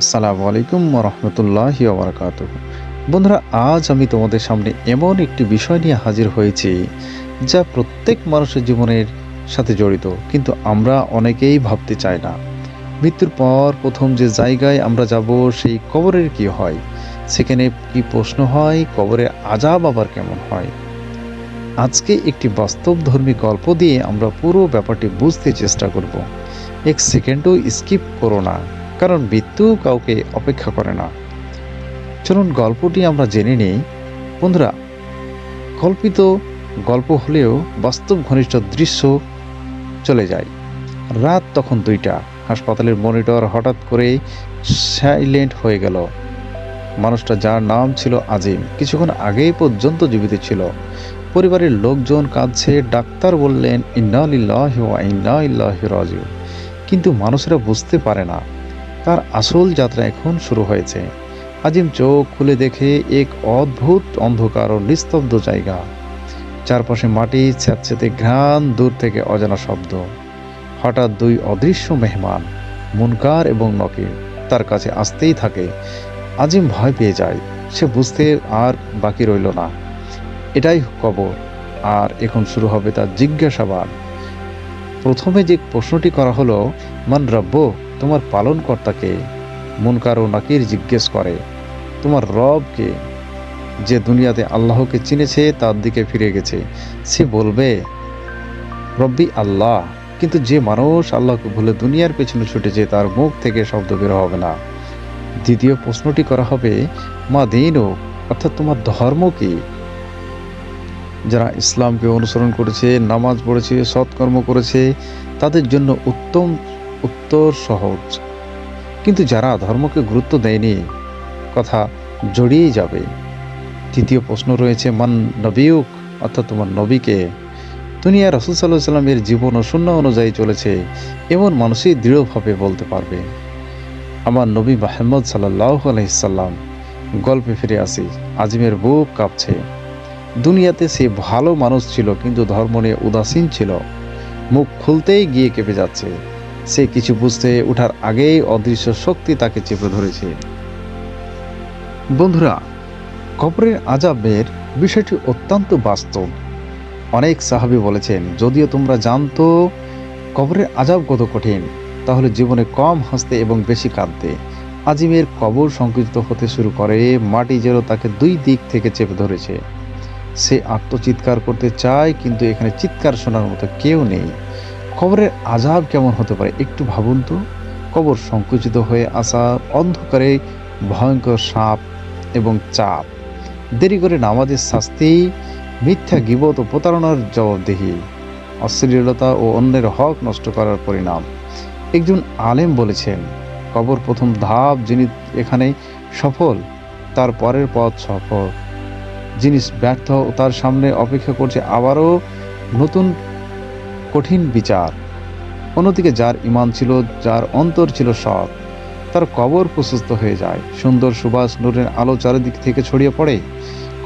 আসসালামু আলাইকুম রহমতুল্লাহ ওবরাকাত বন্ধুরা, আজ আমি তোমাদের সামনে এমন একটি বিষয় নিয়ে হাজির হয়েছি যা প্রত্যেক মানুষের জীবনের সাথে জড়িত, কিন্তু আমরা অনেকেই ভাবতে চাই না। মৃত্যুর পর প্রথম যে জায়গায় আমরা যাব, সেই কবরের কি হয়? সেখানে কি প্রশ্ন হয়? কবরের আজাব আবার কেমন হয়? আজকে একটি বাস্তবধর্মী গল্প দিয়ে আমরা পুরো ব্যাপারটি বুঝতে চেষ্টা করব। এক সেকেন্ডও স্কিপ করো না। কারণ মৃত্যু কাউকে অপেক্ষা করে না। চলুন গল্পটি আমরা জেনে নিই। বন্ধুরা, কল্পিত গল্প হলেও বাস্তব ঘনিষ্ঠ দৃশ্য চলে যায়। রাত তখন দুইটা। হাসপাতালের মনিটর হঠাৎ করে সাইলেন্ট হয়ে গেল। মানুষটা যার নাম ছিল আজিম, কিছুক্ষণ আগেই পর্যন্ত জীবিত ছিল। পরিবারের লোকজন কাঁদছে, ডাক্তার বললেন, ইন্না ইল্লাহ রাজিউ কিন্তু মানুষেরা বুঝতে পারে না। তার আসল যাত্রা এখন শুরু হয়েছে। আজিম চোখ খুলে দেখে এক অদ্ভুত অন্ধকার ও নিস্তব্ধ জায়গা। চারপাশে মাটি, স্যাঁতস্যাঁতে ঘ্রাণ, দূর থেকে অজানা শব্দ। হঠাৎ দুই অদৃশ্য মেহমান, মুনকার এবং নকির তার কাছে আসতেই থাকে, আজিম ভয় পেয়ে যায়, সে বুঝতে আর বাকি রইল না। এটাই কবর আর এখন শুরু হবে তার জিজ্ঞাসাবাদ। প্রথমে যে প্রশ্নটি করা হলো, মান রব্য তোমার পালনকর্তাকে মুনকার ও নাকির জিজ্ঞেস করে, তোমার রবকে যে দুনিয়াতে আল্লাহকে চিনেছে, তার দিকে ফিরে গেছে। সে বলবে, রব্বি আল্লাহ, কিন্তু যে মানুষ আল্লাহকে ভুলে দুনিয়ার পেছনে ছুটেছে তার মুখ থেকে শব্দ বের হবে না। দ্বিতীয় প্রশ্নটি করা হবে, মা দিন অর্থাৎ তোমার ধর্ম কি? যারা ইসলামকে অনুসরণ করেছে, নামাজ পড়েছে, সৎকর্ম করেছে, তাদের জন্য উত্তম উত্তর সহজ। কিন্তু যারা ধর্মকে গুরুত্ব দেয়নি, কথা জড়িয়ে যাবে। তৃতীয় প্রশ্ন রয়েছে, মান নবীয়ুক অর্থাৎ তোমার নবীকে। দুনিয়া রসুল সাল্লাহ সাল্লামের জীবন ও শূন্য অনুযায়ী চলেছে, এমন মানুষই দৃঢ়ভাবে বলতে পারবে। আমার নবী মাহমদ সাল্লাহ আলহিসাল্লাম গল্পে ফিরে আসি, আজিমের বুক কাঁপছে। দুনিয়াতে সে ভালো মানুষ ছিল, কিন্তু ধর্ম নিয়ে উদাসীন ছিল। মুখ খুলতেই গিয়ে কেঁপে যাচ্ছে। সে কিছু বুঝতে ওঠার আগেই অদৃশ্য শক্তি তাকে চেপে ধরেছে। বন্ধুরা, কবরের আজাবের বিষয়টি অত্যন্ত বাস্তব। অনেক সাহাবি বলেছেন, যদিও তোমরা জানতো কবরের আজাব কত কঠিন, তাহলে জীবনে কম হাসতে এবং বেশি কাঁদতে। আজিমের কবর সংকুচিত হতে শুরু করে, মাটি যেন তাকে দুই দিক থেকে চেপে ধরেছে। সে আত্মচিৎকার করতে চায়, কিন্তু এখানে চিৎকার শোনার মতো কেউ নেই। কবরের আজাব কেমন হতে পারে একটু ভাবুন তো। কবর সংকুচিত হয়ে আসা অন্ধকারে ভয়ঙ্কর সাপ এবং চাপ দেরি করে নামাজের শাস্তি, মিথ্যা গিবত ও প্রতারণার জবাবদেহি, অশ্লীলতা ও অন্যের হক নষ্ট করার পরিণাম। একজন আলেম বলেছেন, কবর প্রথম ধাপ যিনি এখানে সফল, তার পরের পথ সফল। জিনিস ব্যর্থ ও তার সামনে অপেক্ষা করছে আবারও নতুন কঠিন বিচার। অন্যদিকে যার ইমান ছিল, যার অন্তর ছিল সৎ, তার কবর প্রশস্ত হয়ে যায়। সুন্দর সুবাস নূরের আলো চারিদিক থেকে ছড়িয়ে পড়ে।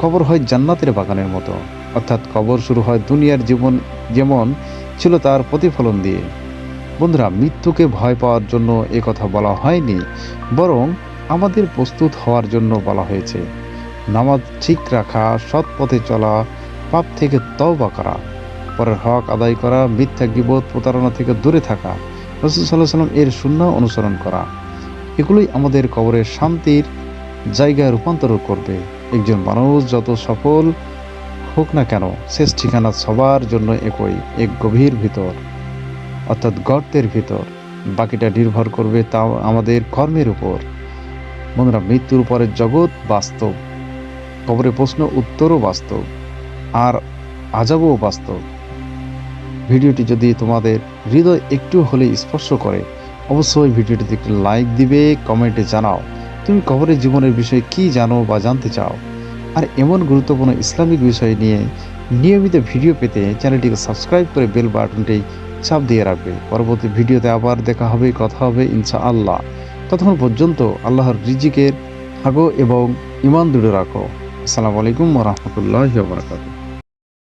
কবর হয় জান্নাতের বাগানের মতো। অর্থাৎ কবর শুরু হয় দুনিয়ার জীবন যেমন ছিল তার প্রতিফলন দিয়ে। বন্ধুরা, মৃত্যুকে ভয় পাওয়ার জন্য এ কথা বলা হয়নি, বরং আমাদের প্রস্তুত হওয়ার জন্য বলা হয়েছে। নামাজ ঠিক রাখা, সৎ পথে চলা, পাপ থেকে তওবা করা। পরের হক আদায় করা, মিথ্যা গিবোধ প্রতারণা থেকে দূরে থাকা, রসুল সাল্লাহ সাল্লাম এর শূন্য অনুসরণ করা, এগুলোই আমাদের কবরের শান্তির জায়গায় রূপান্তর করবে। একজন মানুষ যত সফল হোক না কেন, শেষ ঠিকানা সবার জন্য একই, এক গভীর ভিতর, অর্থাৎ গর্তের ভিতর। বাকিটা নির্ভর করবে তাও আমাদের কর্মের উপর। বন্ধুরা, মৃত্যুর পরের জগৎ বাস্তব। কবরে প্রশ্ন, উত্তরও বাস্তব। আর আজাবও বাস্তব। ভিডিওটি যদি তোমাদের হৃদয় একটু হলে স্পর্শ করে, অবশ্যই ভিডিওটিতে একটি লাইক দিবে, কমেন্টে জানাও। তুমি কবরের জীবনের বিষয়ে কি জানো বা জানতে চাও? আর এমন গুরুত্বপূর্ণ ইসলামিক বিষয় নিয়ে নিয়মিত ভিডিও পেতে চ্যানেলটিকে সাবস্ক্রাইব করে বেল বাটনটি চাপ দিয়ে রাখবে। পরবর্তী ভিডিওতে আবার দেখা হবে, কথা হবে ইনশা আল্লাহ ততক্ষণ পর্যন্ত আল্লাহর রিজিকের হাগো এবং ইমান দৃঢ় রাখো। আসসালামু আলাইকুম রহমতুল্লাহ বারকাতুহ।